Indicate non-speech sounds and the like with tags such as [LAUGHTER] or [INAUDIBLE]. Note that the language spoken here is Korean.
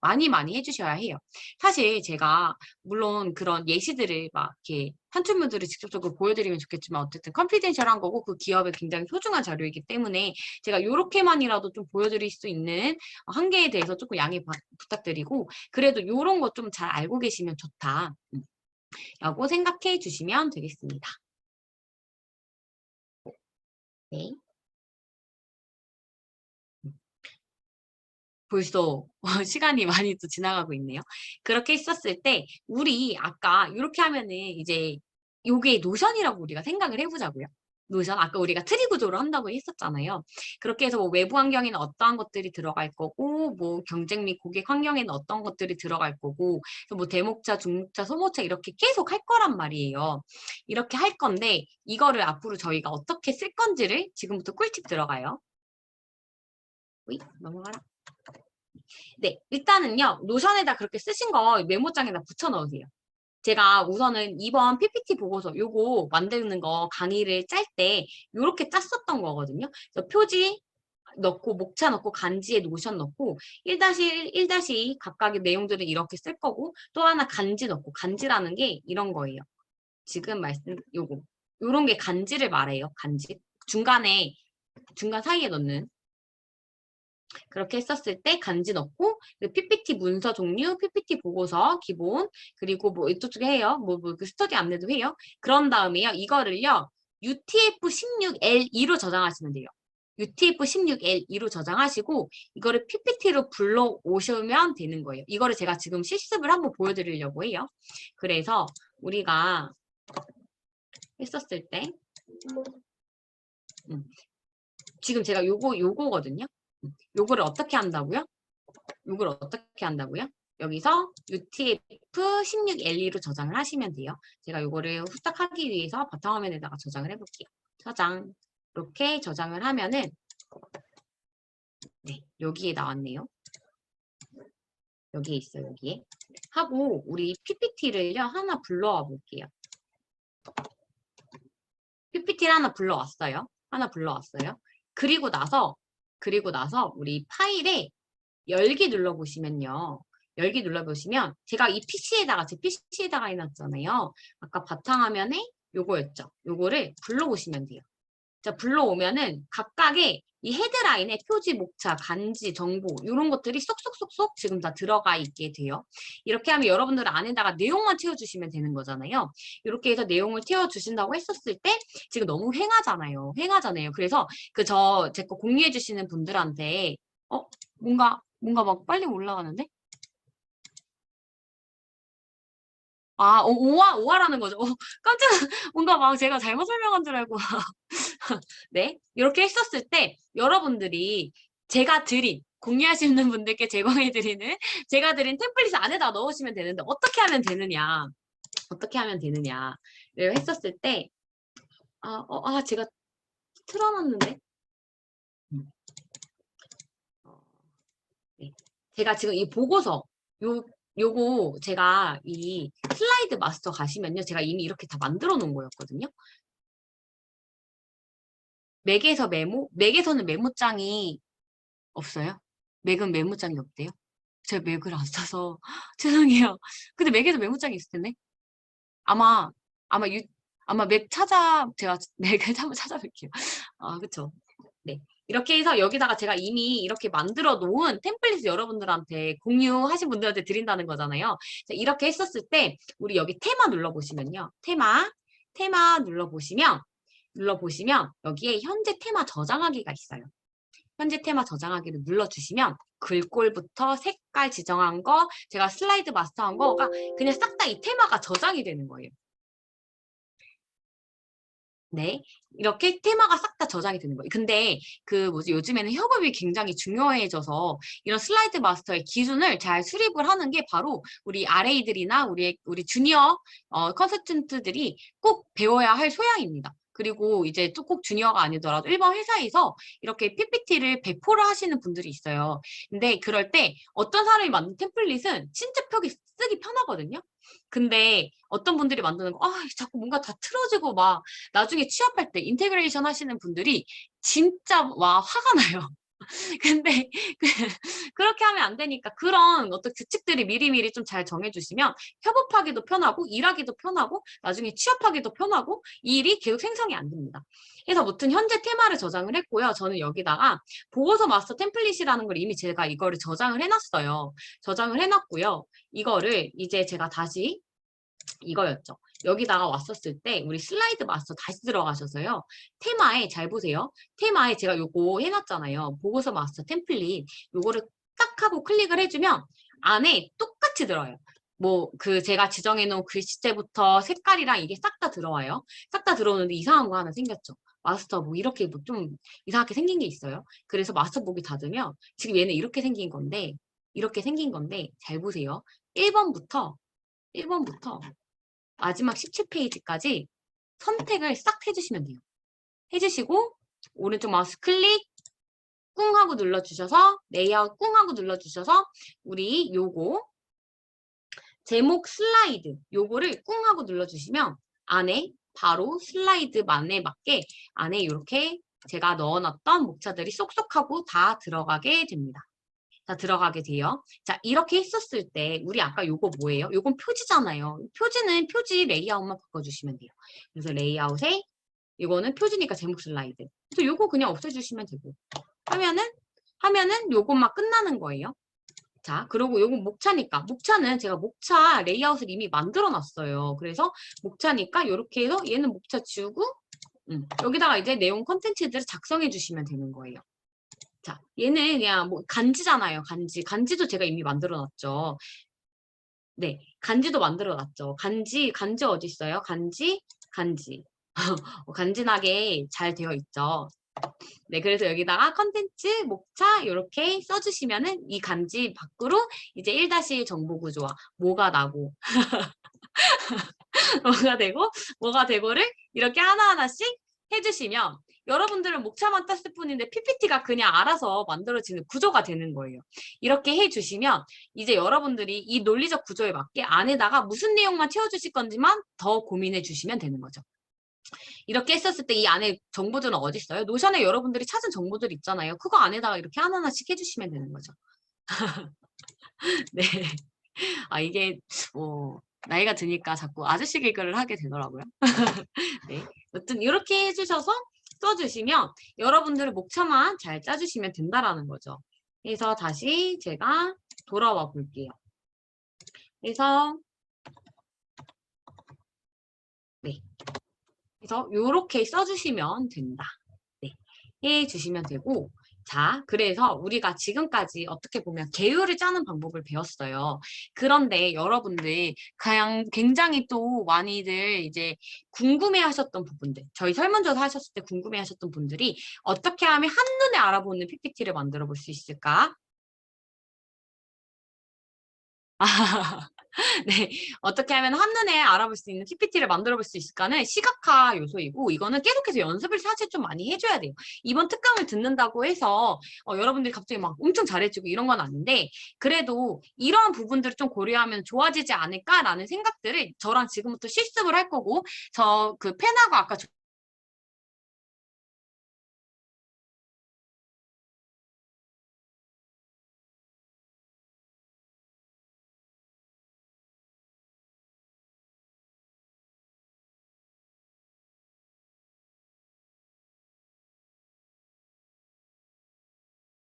많이 많이 해주셔야 해요. 사실 제가 물론 그런 예시들을 막 이렇게 산출물들을 직접적으로 보여드리면 좋겠지만 어쨌든 컨피덴셜한 거고 그 기업의 굉장히 소중한 자료이기 때문에 제가 이렇게만이라도 좀 보여드릴 수 있는 한계에 대해서 조금 양해 부탁드리고 그래도 이런 거좀잘 알고 계시면 좋다. 음, 라고 생각해 주시면 되겠습니다. 네. 벌써 [LAUGHS] 시간이 많이 또 지나가고 있네요. 그렇게 있었을 때 우리 아까 이렇게 하면은 이제 요게 노션이라고 우리가 생각을 해보자고요. 노션 아까 우리가 트리 구조로 한다고 했었잖아요. 그렇게 해서 뭐 외부 환경에는 어떠한 것들이 들어갈 거고 뭐 경쟁 및 고객 환경에는 어떤 것들이 들어갈 거고 뭐 대목차, 중목차, 소모차 이렇게 계속 할 거란 말이에요. 이렇게 할 건데 이거를 앞으로 저희가 어떻게 쓸 건지를 지금부터 꿀팁 들어가요. 넘어가라. 네, 일단은요. 노션에다 그렇게 쓰신 거 메모장에다 붙여 넣으세요. 제가 우선은 이번 PPT 보고서 요거 만드는 거 강의를 짤 때 요렇게 짰었던 거거든요. 그래서 표지 넣고 목차 넣고 간지에 노션 넣고 1-1, 1-2 각각의 내용들은 이렇게 쓸 거고 또 하나 간지 넣고 간지라는 게 이런 거예요. 지금 말씀 요거 요런 게 간지를 말해요. 간지. 중간에 중간 사이에 넣는 그렇게 했었을 때 간지 넣고 PPT 문서 종류, PPT 보고서 기본 그리고 뭐 이쪽에 해요. 뭐, 뭐그 스터디 안내도 해요. 그런 다음에요. 이거를요. UTF-16L2로 저장하시면 돼요. UTF-16L2로 저장하시고 이거를 PPT로 불러오시면 되는 거예요. 이거를 제가 지금 실습을 한번 보여드리려고 해요. 그래서 우리가 했었을 때 음, 지금 제가 요거 요거거든요. 요거를 어떻게 한다고요? 요걸 어떻게 한다고요? 여기서 UTF-16L2로 저장을 하시면 돼요. 제가 요거를 후딱 하기 위해서 바탕화면에다가 저장을 해볼게요. 저장. 이렇게 저장을 하면은 네, 여기에 나왔네요. 여기에 있어요, 여기에. 하고 우리 PPT를요, 하나 불러와 볼게요. PPT를 하나 불러왔어요. 하나 불러왔어요. 그리고 나서 그리고 나서 우리 파일에 열기 눌러보시면요. 열기 눌러보시면 제가 이 PC에다가 제 PC에다가 해놨잖아요. 아까 바탕화면에 요거였죠. 요거를 불러보시면 돼요. 자, 불러오면은 각각의 이 헤드라인에 표지, 목차, 간지, 정보 이런 것들이 쏙쏙쏙쏙 지금 다 들어가 있게 돼요. 이렇게 하면 여러분들 안에다가 내용만 채워주시면 되는 거잖아요. 이렇게 해서 내용을 채워주신다고 했었을 때 지금 너무 횡하잖아요. 횡하잖아요. 그래서 그 저 제 거 공유해 주시는 분들한테 어 뭔가 뭔가 막 빨리 올라가는데? 아, 오, 와 오화라는 거죠. 어, 깜짝 [LAUGHS] 뭔가 막 제가 잘못 설명한 줄 알고. [LAUGHS] 네, 이렇게 했었을 때 여러분들이 제가 드린 공유하시는 분들께 제공해드리는 제가 드린 템플릿 안에다 넣으시면 되는데 어떻게 하면 되느냐 어떻게 하면 되느냐를 했었을 때 아, 어, 아 제가 틀어놨는데 음. 어, 네. 제가 지금 이 보고서 요 요거 제가 이 슬라이드 마스터 가시면요. 제가 이미 이렇게 다 만들어 놓은 거였거든요. 맥에서 메모? 맥에서는 메모장이 없어요? 맥은 메모장이 없대요? 제가 맥을 안 써서 [LAUGHS] 죄송해요. 근데 맥에서 메모장이 있을 텐데. 아마 아마 유 아마 맥 찾아 제가 [LAUGHS] 맥을 한번 찾아볼게요. 아 그쵸. 네. 이렇게 해서 여기다가 제가 이미 이렇게 만들어 놓은 템플릿 여러분들한테 공유하신 분들한테 드린다는 거잖아요. 이렇게 했었을 때 우리 여기 테마 눌러보시면요. 테마, 테마 눌러보시면 눌러보시면 여기에 현재 테마 저장하기가 있어요. 현재 테마 저장하기를 눌러주시면 글꼴부터 색깔 지정한 거, 제가 슬라이드 마스터한 거가 그냥 싹 다 이 테마가 저장이 되는 거예요. 네. 이렇게 테마가 싹 다 저장이 되는 거예요. 근데 그 뭐지 요즘에는 협업이 굉장히 중요해져서 이런 슬라이드 마스터의 기준을 잘 수립을 하는 게 바로 우리 RA들이나 우리 우리 주니어 어, 컨설턴트들이 꼭 배워야 할 소양입니다. 그리고 이제 꼭 주니어가 아니더라도 일반 회사에서 이렇게 PPT를 배포를 하시는 분들이 있어요. 근데 그럴 때 어떤 사람이 만든 템플릿은 진짜 펴기 쓰기 편하거든요. 근데 어떤 분들이 만드는 거, 아, 자꾸 뭔가 다 틀어지고 막 나중에 취업할 때 인테그레이션 하시는 분들이 진짜 와 화가 나요. [LAUGHS] 근데 그, 그렇게 하면 안 되니까 그런 어떤 규칙들이 미리미리 좀 잘 정해주시면 협업하기도 편하고 일하기도 편하고 나중에 취업하기도 편하고 이 일이 계속 생성이 안 됩니다. 그래서 무튼 현재 테마를 저장을 했고요. 저는 여기다가 보고서 마스터 템플릿이라는 걸 이미 제가 이거를 저장을 해놨어요. 저장을 해놨고요. 이거를 이제 제가 다시 이거였죠. 여기다가 왔었을 때 우리 슬라이드 마스터 다시 들어가셔서요. 테마에 잘 보세요. 테마에 제가 요거 해놨잖아요. 보고서 마스터 템플릿 요거를 딱 하고 클릭을 해주면 안에 똑같이 들어요. 뭐 그 제가 지정해 놓은 글씨체부터 색깔이랑 이게 싹 다 들어와요. 싹 다 들어오는데 이상한 거 하나 생겼죠. 마스터 뭐 이렇게 뭐 좀 이상하게 생긴 게 있어요. 그래서 마스터 보기 닫으면 지금 얘는 이렇게 생긴 건데 이렇게 생긴 건데 잘 보세요. 1번부터 1번부터 마지막 17페이지까지 선택을 싹 해주시면 돼요. 해주시고 오른쪽 마우스 클릭 꿍 하고 눌러주셔서 레이아웃 꿍 하고 눌러주셔서 우리 요거 제목 슬라이드 요거를 꿍 하고 눌러주시면 안에 바로 슬라이드만에 맞게 안에 이렇게 제가 넣어놨던 목차들이 쏙쏙하고 다 들어가게 됩니다. 자, 들어가게 돼요. 자, 이렇게 했었을 때 우리 아까 요거 뭐예요? 요건 표지잖아요. 표지는 표지 레이아웃만 바꿔주시면 돼요. 그래서 레이아웃에 이거는 표지니까 제목 슬라이드. 그래서 요거 그냥 없애주시면 되고 하면은 하면은 요것만 끝나는 거예요. 자, 그리고 요건 목차니까 목차는 제가 목차 레이아웃을 이미 만들어 놨어요. 그래서 목차니까 이렇게 해서 얘는 목차 지우고 음, 여기다가 이제 내용 컨텐츠들을 작성해 주시면 되는 거예요. 자, 얘는 그냥 뭐 간지잖아요. 간지. 간지도 제가 이미 만들어 놨죠. 네, 간지도 만들어 놨죠. 간지, 간지 어디 있어요? 간지, 간지. [LAUGHS] 어, 간지나게 잘 되어 있죠. 네, 그래서 여기다가 컨텐츠, 목차 이렇게 써주시면은 이 간지 밖으로 이제 1-1 정보 구조와 뭐가 나고 [LAUGHS] 뭐가 되고 뭐가 되고를 이렇게 하나하나씩 해주시면 여러분들은 목차만 땄을 뿐인데 PPT가 그냥 알아서 만들어지는 구조가 되는 거예요. 이렇게 해주시면 이제 여러분들이 이 논리적 구조에 맞게 안에다가 무슨 내용만 채워주실 건지만 더 고민해 주시면 되는 거죠. 이렇게 했었을 때 이 안에 정보들은 어디 있어요? 노션에 여러분들이 찾은 정보들 있잖아요. 그거 안에다가 이렇게 하나하나씩 해주시면 되는 거죠. [LAUGHS] 네. 아 이게 뭐 나이가 드니까 자꾸 아저씨 개그를 하게 되더라고요. [LAUGHS] 네. 여튼 이렇게 해주셔서 써주시면 여러분들의 목차만 잘 짜주시면 된다라는 거죠. 그래서 다시 제가 돌아와 볼게요. 그래서 네. 그래서 이렇게 써주시면 된다. 네. 해 주시면 되고 자, 그래서 우리가 지금까지 어떻게 보면 계율을 짜는 방법을 배웠어요. 그런데 여러분들 그냥 굉장히 또 많이들 이제 궁금해 하셨던 부분들, 저희 설문조사 하셨을 때 궁금해 하셨던 분들이 어떻게 하면 한눈에 알아보는 PPT를 만들어 볼 수 있을까? [LAUGHS] 네, 어떻게 하면 한눈에 알아볼 수 있는 PPT를 만들어 볼 수 있을까는 시각화 요소이고 이거는 계속해서 연습을 사실 좀 많이 해줘야 돼요. 이번 특강을 듣는다고 해서 어, 여러분들이 갑자기 막 엄청 잘해지고 이런 건 아닌데 그래도 이러한 부분들을 좀 고려하면 좋아지지 않을까라는 생각들을 저랑 지금부터 실습을 할 거고 저그 펜하고 아까